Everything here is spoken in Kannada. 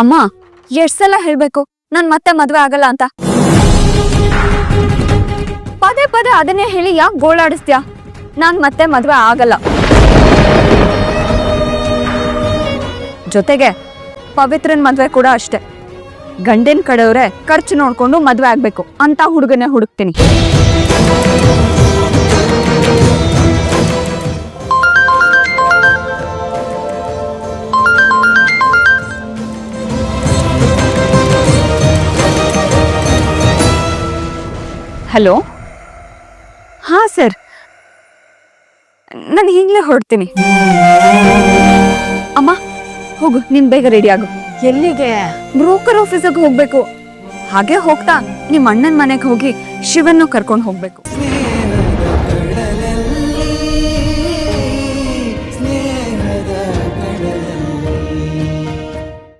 ಅಮ್ಮ, ಎಷ್ಟ್ ಸಲ ಹೇಳ್ಬೇಕು? ನಾನ್ ಮತ್ತೆ ಮದ್ವೆ ಆಗಲ್ಲ ಅಂತ. ಪದೇ ಪದೇ ಅದನ್ನೇ ಹೇಳಿ ಯಾಕೆ ಗೋಳಾಡಿಸ್ತೀಯ ನಾನ್ ಮತ್ತೆ ಮದ್ವೆ ಆಗಲ್ಲ. ಜೊತೆಗೆ ಪವಿತ್ರನ್ ಮದ್ವೆ ಕೂಡ ಅಷ್ಟೆ. ಗಂಡಿನ ಕಡೆಯವ್ರೆ ಖರ್ಚು ನೋಡ್ಕೊಂಡು ಮದ್ವೆ ಆಗ್ಬೇಕು. ಅಂತ ಹುಡುಗನೇ ಹುಡುಕ್ತೀನಿ. ಹಲೋ? ಹಾ ಸರ್. ನಾನು ಈಗಲೇ ಹೊರಡ್ತೀನಿ. ಅಮ್ಮ ಹೋಗು ನಿನ್ ಬೇಗ ರೆಡಿ ಆಗು. ಎಲ್ಲಿಗೆ? ಬ್ರೋಕರ್ ಆಫೀಸಿಗೆ ಹೋಗ್ಬೇಕು. ಹಾಗೆ ಹೋಗ್ತಾ ನಿಮ್ಮ ಅಣ್ಣನ ಮನೆಗೆ ಹೋಗಿ ಶಿವನ್ನು ಕರ್ಕೊಂಡು ಹೋಗ್ಬೇಕು.